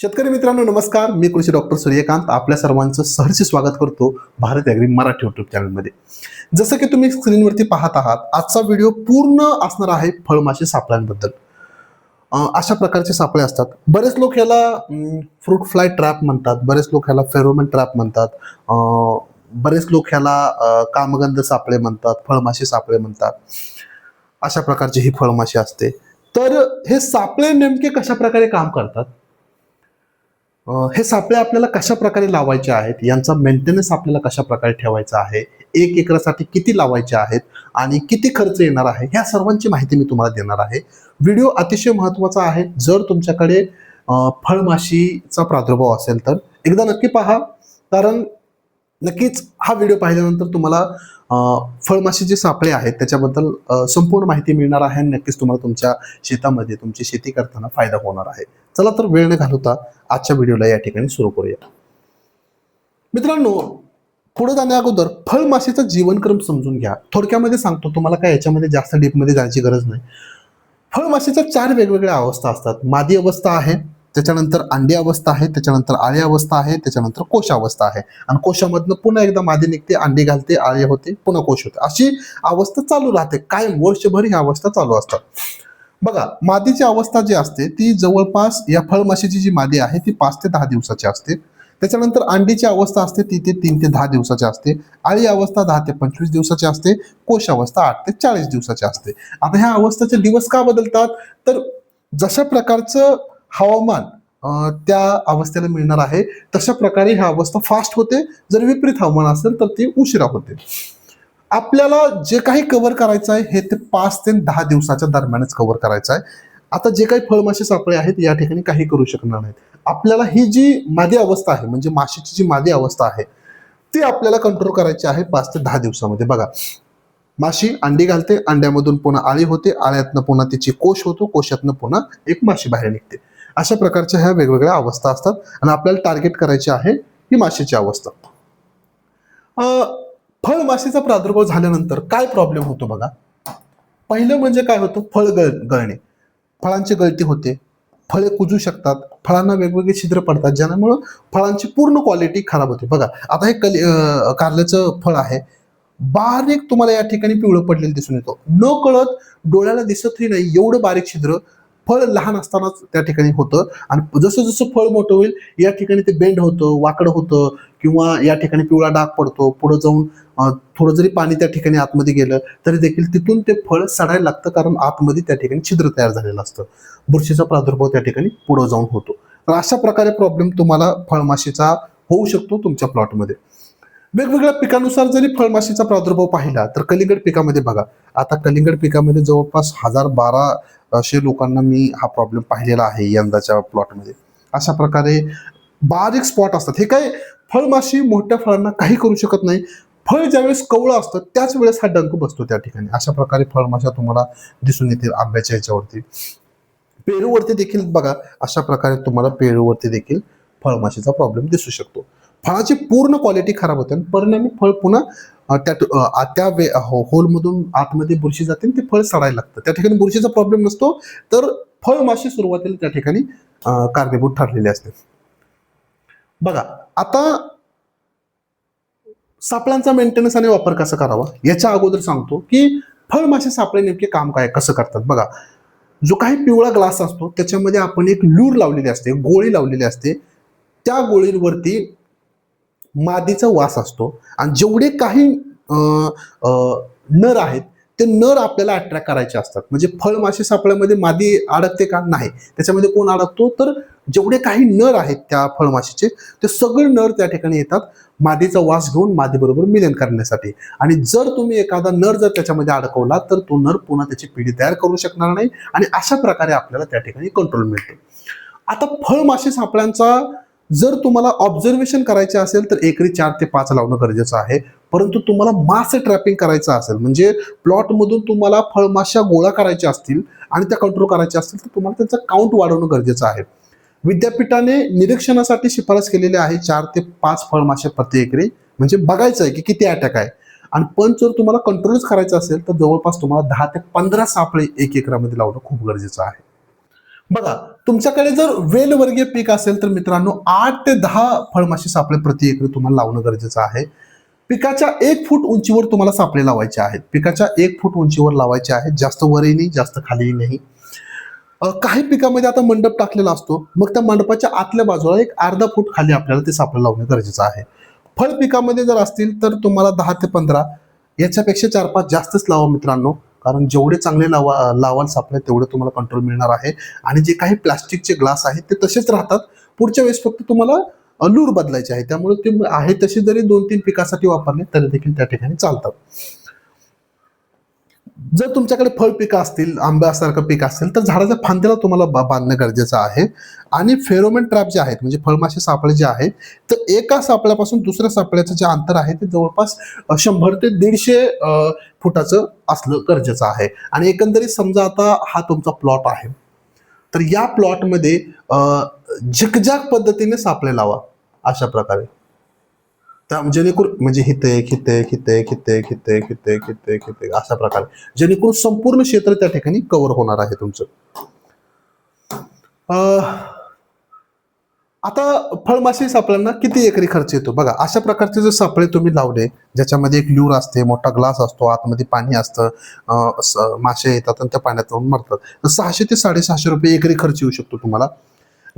शेतकरी मित्रांनो नमस्कार. मी कृषी डॉक्टर सूर्यकांत. आपल्या सर्वांचं सहर्ष स्वागत करतो भारत ॲग्री मराठी युट्यूब चॅनलमध्ये. जसं की तुम्ही स्क्रीनवरती पाहत आहात आजचा व्हिडिओ पूर्ण असणार आहे फळमाशी सापळ्यांबद्दल. अशा प्रकारचे सापळे असतात. बरेच लोक ह्याला फ्रूट फ्लाय ट्रॅप म्हणतात बरेच लोक ह्याला फेरोमन ट्रॅप म्हणतात बरेच लोक ह्याला कामगंध सापळे म्हणतात फळमाशी सापळे म्हणतात. अशा प्रकारची ही फळमाशी असते. तर हे सापळे नेमके कशा प्रकारे काम करतात? हे सापळे आपल्याला कशा प्रकारे लावायचे आहेत? यांचा मेंटेनन्स आपल्याला कशा प्रकारे ठेवायचा आहे? एक एकरासाठी किती लावायचे आहेत? आणि किती खर्च येणार आहे? ह्या सर्वांची माहिती मी तुम्हाला देणार आहे. व्हिडिओ अतिशय महत्त्वाचा आहे. जर तुमच्याकडे फळमाशीचा प्रादुर्भाव असेल तर एकदा नक्की पहा. कारण नक्कीच हा व्हिडिओ पाहिल्यानंतर तुम्हाला फळमाशीचे सापळे आहेत त्याच्याबद्दल संपूर्ण माहिती मिळणार आहे आणि नक्कीच तुम्हाला तुमच्या शेतामध्ये तुमची शेती करताना फायदा होणार आहे. चला तर वेळ न घालवता आजच्या व्हिडिओला या ठिकाणी सुरू करूया. मित्रांनो पुढे जाण्या अगोदर फळमाशीचा जीवनक्रम समजून घ्या. थोडक्यामध्ये सांगतो तुम्हाला काय याच्यामध्ये जास्त डीपमध्ये जायची गरज नाही. फळमाशीच्या चार वेगवेगळ्या अवस्था असतात. मादी अवस्था आहे त्याच्यानंतर अंडी अवस्था आहे त्याच्यानंतर आळी अवस्था आहे त्याच्यानंतर कोश अवस्था आहे. आणि कोशामधनं पुन्हा एकदा मादी निघते अंडी घालते आळी होते पुन्हा कोश होते. अशी अवस्था चालू राहते. कायम वर्षभर ही अवस्था चालू असतात. बघा मादीची अवस्था जी असते ती जवळपास या फळमाशीची जी मादी आहे ती पाच ते दहा दिवसाची असते. त्याच्यानंतर अंडीची अवस्था असते ती ते तीन ते दहा दिवसाची असते. आळी अवस्था दहा ते पंचवीस दिवसाची असते. कोश अवस्था आठ ते चाळीस दिवसाची असते. आता ह्या अवस्थेचे दिवस का बदलतात? तर जशा प्रकारचं हवामान त्या अवस्थेला मिळणार आहे. तशा प्रकारे ही अवस्था फास्ट होते. जर विपरीत हवामान असेल तर ती उशिरा होते. आपल्याला जे काही कव्हर करायचं आहे हे ते पाच ते दहा दिवसाच्या दरम्यानच कव्हर करायचं आहे. आता जे काही फळमाशी सापळे आहेत या ठिकाणी काही करू शकणार नाहीत. आपल्याला ही जी मादी अवस्था आहे म्हणजे माशीची जी मादी अवस्था आहे ती आपल्याला कंट्रोल करायची आहे पाच ते दहा दिवसामध्ये. बघा माशी अंडी घालते अंड्यामधून पुन्हा आळी होते आळ्यातनं पुन्हा तिची कोश होतो कोशातनं पुन्हा एक माशी बाहेर निघते. अशा प्रकारच्या ह्या वेगवेगळ्या अवस्था असतात. आणि आपल्याला टार्गेट करायची आहे ही माशीची अवस्था. फळ माशेचा प्रादुर्भाव झाल्यानंतर काय प्रॉब्लेम होतो बघा? पहिलं म्हणजे काय होतं? फळ गळ गळणे. फळांची गळती होते. फळे कुजू शकतात. फळांना वेगवेगळे छिद्र पडतात ज्यामुळं फळांची पूर्ण क्वालिटी खराब होते. बघा आता हे कली कारल्याचं फळ आहे. बारीक तुम्हाला या ठिकाणी पिवळं पडलेलं दिसून येतो. न कळत डोळ्याला दिसतही नाही. एवढं बारीक छिद्र फळ लहान असतानाच त्या ठिकाणी होतं. आणि जसं जसं फळ मोठं होईल या ठिकाणी ते बेंड होतं वाकडं होतं किंवा या ठिकाणी पिवळा डाग पडतो पुढे जाऊन थोडं जरी पाणी त्या ठिकाणी आतमध्ये गेलं तरी देखील तिथून ते फळ सडायला लागतं कारण आतमध्ये त्या ठिकाणी छिद्र तयार झालेलं असतं. बुरशीचा प्रादुर्भाव त्या ठिकाणी पुढे जाऊन होतो. तर अशा प्रकारे प्रॉब्लेम तुम्हाला फळमाशीचा होऊ शकतो तुमच्या प्लॉटमध्ये वेगवेगळ्या पिकानुसार जरी फळमाशीचा प्रादुर्भाव पाहिला तर कलिंगड पिकामध्ये बघा. आता कलिंगड पिकामध्ये जवळपास हजार बाराशे लोकांना मी हा प्रॉब्लेम पाहिलेला आहे यंदाच्या प्लॉटमध्ये अशा प्रकारे बारीक स्पॉट असतात. हे काय? फळमाशी मोठ्या फळांना काही करू शकत नाही. फळ ज्यावेळेस कवळं असतं त्याच वेळेस हा डंक बसतो त्या ठिकाणी. अशा प्रकारे फळमाशा तुम्हाला दिसून येतील आंब्याच्या ह्याच्यावरती. पेरूवरती देखील बघा अशा प्रकारे तुम्हाला पेरूवरती देखील फळमाशीचा प्रॉब्लेम दिसू शकतो. फळाची पूर्ण क्वालिटी खराब होते आणि परिणामी फळ पुन्हा त्यात त्या त्या वे हो, होलमधून आतमध्ये बुरशी जाते आणि ते फळ सडायला लागतं. त्या ठिकाणी बुरशीचा प्रॉब्लेम नसतो तर फळमाशी सुरुवातीला त्या ठिकाणी कारणीभूत ठरलेली असते. बघा आता सापळ्यांचा मेंटेनन्स आणि वापर कसा करावा याच्या अगोदर सांगतो की फळमाशी सापळे नेमके काम काय कसं करतात. बघा जो काही पिवळा ग्लास असतो त्याच्यामध्ये आपण एक लूर लावलेली असते गोळी लावलेली असते. त्या गोळींवरती मादीचा वास असतो. आणि जेवढे काही नर आहेत ते नर आपल्याला अट्रॅक्ट करायचे असतात. म्हणजे फळमाशी सापळ्यामध्ये मादी अडकते का? नाही. त्याच्यामध्ये कोण अडकतो तर जेवढे काही नर आहेत त्या फळमाशीचे ते सगळे नर त्या ठिकाणी येतात. मादीचा वास घेऊन मादीबरोबर मिलन करण्यासाठी. आणि जर तुम्ही एखादा नर जर त्याच्यामध्ये अडकवला तर तो नर पुन्हा त्याची पिढी तयार करू शकणार नाही. आणि अशा प्रकारे आपल्याला त्या ठिकाणी कंट्रोल मिळतो. आता फळमाशी सापळ्यांचा जर तुम्हाला ऑब्झर्वेशन करायचे असेल तर एकरी चार ते पाच लावणं गरजेचं आहे. परंतु तुम्हाला मास ट्रॅपिंग करायचं असेल म्हणजे प्लॉटमधून तुम्हाला फळमाशा गोळा करायच्या असतील आणि त्या कंट्रोल करायच्या असतील तर तुम्हाला त्यांचा काउंट वाढवणं गरजेचं आहे. विद्यापीठाने निरीक्षणासाठी शिफारस केलेली आहे चार ते पाच फळमाशा प्रति एकरी. म्हणजे बघायचं आहे की किती अटॅक आहे. आणि पण जर तुम्हाला कंट्रोलच करायचं असेल तर जवळपास तुम्हाला दहा ते पंधरा सापळे एक एकरामध्ये लावणं खूप गरजेचं आहे. बघा तुमच्याकडे जर वेलवर्गीय पीक असेल तर मित्रांनो आठ ते दहा फळमाशी सापळे प्रति एकरी तुम्हाला लावणं गरजेचं आहे. पिकाच्या एक फूट उंचीवर तुम्हाला सापळे लावायचे आहेत. पिकाच्या एक फूट उंचीवर लावायचे आहेत. जास्त वरही नाही जास्त खालीही नाही. काही पिकामध्ये आता मंडप टाकलेला असतो. मग त्या मंडपाच्या आतल्या बाजूला एक अर्धा फूट खाली आपल्याला ते सापळे लावणे गरजेचं आहे. फळ पिकामध्ये जर असतील तर तुम्हाला दहा ते पंधरा याच्यापेक्षा चार पाच जास्तच लावा मित्रांनो. कारण जेवढे चांगले लावा लावाल सापळे तेवढे तुम्हाला कंट्रोल मिळणार आहे. आणि जे काही प्लास्टिकचे ग्लास आहेत ते तसेच राहतात. पुढच्या वेळेस फक्त तुम्हाला अलूर लूर बदलायचे आहे. त्यामुळे ते आहे तसे जरी दोन तीन पिकासाठी वापरले तरी देखील त्या ठिकाणी चालतात. जर तुमच्याकडे फळ पिकं असतील आंब्यासारखं पीक असेल तर झाडाच्या फांद्याला तुम्हाला बांधणं गरजेचं आहे. आणि फेरोमेन ट्रॅप जे आहेत म्हणजे फळमाशी सापळे जे आहेत तर एका सापळ्यापासून दुसऱ्या सापळ्याचं जे अंतर आहे ते जवळपास शंभर ते दीडशे फुटाचं असलं गरजेचं आहे. आणि एकंदरीत समजा आता हा तुमचा प्लॉट आहे तर या प्लॉटमध्ये झिकझाक पद्धतीने सापळे लावा अशा प्रकारे. त्या जेणेकरून म्हणजे हिते एक हिते हिते हिते हिते हिते हिते हिते अशा प्रकारे. जेणेकरून संपूर्ण क्षेत्र त्या ठिकाणी कव्हर होणार आहे तुमचं. अं, आता फळमाशी सापळ्यांना किती एकरी खर्च येतो? बघा अशा प्रकारचे जर सापळे तुम्ही लावले ज्याच्यामध्ये एक ल्यूर असते मोठा ग्लास असतो आतमध्ये पाणी असतं मासे येतात आणि त्या पाण्यात जाऊन मरतात. तर सहाशे ते साडेसहाशे रुपये एकरी खर्च येऊ शकतो तुम्हाला.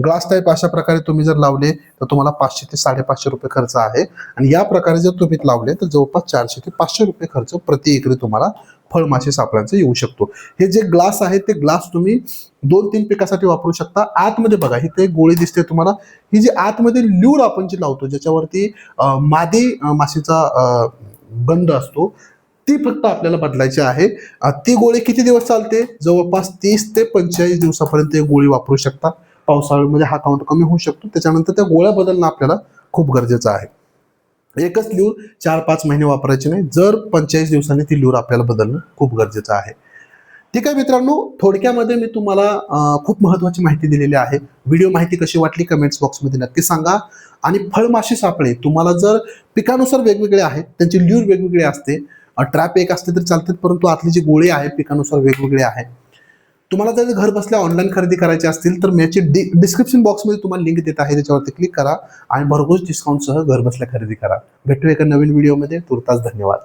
ग्लास टाईप अशा प्रकारे तुम्ही जर लावले तर तुम्हाला पाचशे ते साडेपाचशे रुपये खर्च आहे. आणि या प्रकारे जर तुम्ही लावले तर जवळपास चारशे ते पाचशे रुपये खर्च प्रति एकरी तुम्हाला फळमाशी सापळ्यांचा येऊ शकतो. हे जे ग्लास आहे ते ग्लास तुम्ही दोन तीन पिकासाठी वापरू शकता. आतमध्ये बघा ही ते गोळी दिसते तुम्हाला. ही जी आतमध्ये ल्यूर आपण जी लावतो ज्याच्यावरती मादी माशीचा गंध असतो ती फक्त आपल्याला बदलायची आहे. ती गोळी किती दिवस चालते? जवळपास तीस ते पंचेचाळीस दिवसापर्यंत गोळी वापरू शकता. पावसाळ्यामध्ये हा काउंट कमी होऊ शकतो. त्याच्यानंतर त्या गोळ्या बदलणं आपल्याला खूप गरजेचं आहे. एकच ल्यूर चार पाच महिने वापरायची नाही. जर पंचेचाळीस दिवसांनी ती ल्यूर आपल्याला बदलणं खूप गरजेचं आहे. ठीक आहे मित्रांनो थोडक्यामध्ये मी तुम्हाला खूप महत्वाची माहिती दिलेली आहे. व्हिडिओ माहिती कशी वाटली कमेंट्स बॉक्समध्ये नक्की सांगा. आणि फळमाशी सापळे तुम्हाला जर पिकानुसार वेगवेगळे आहेत त्यांची ल्यूर वेगवेगळी असते ट्रॅप एक असते तर चालते परंतु आतली जी गोळी आहे पिकानुसार वेगवेगळे आहे तुम्हाला जर घर बसल्या ऑनलाईन खरेदी करायची असतील तर मी याची डि डिस्क्रिप्शन बॉक्समध्ये तुम्हाला लिंक देत आहे त्याच्यावरती क्लिक करा आणि भरघोस डिस्काउंटसह घर बसल्या खरेदी करा. भेटू एका नवीन व्हिडिओमध्ये तुर्तास धन्यवाद.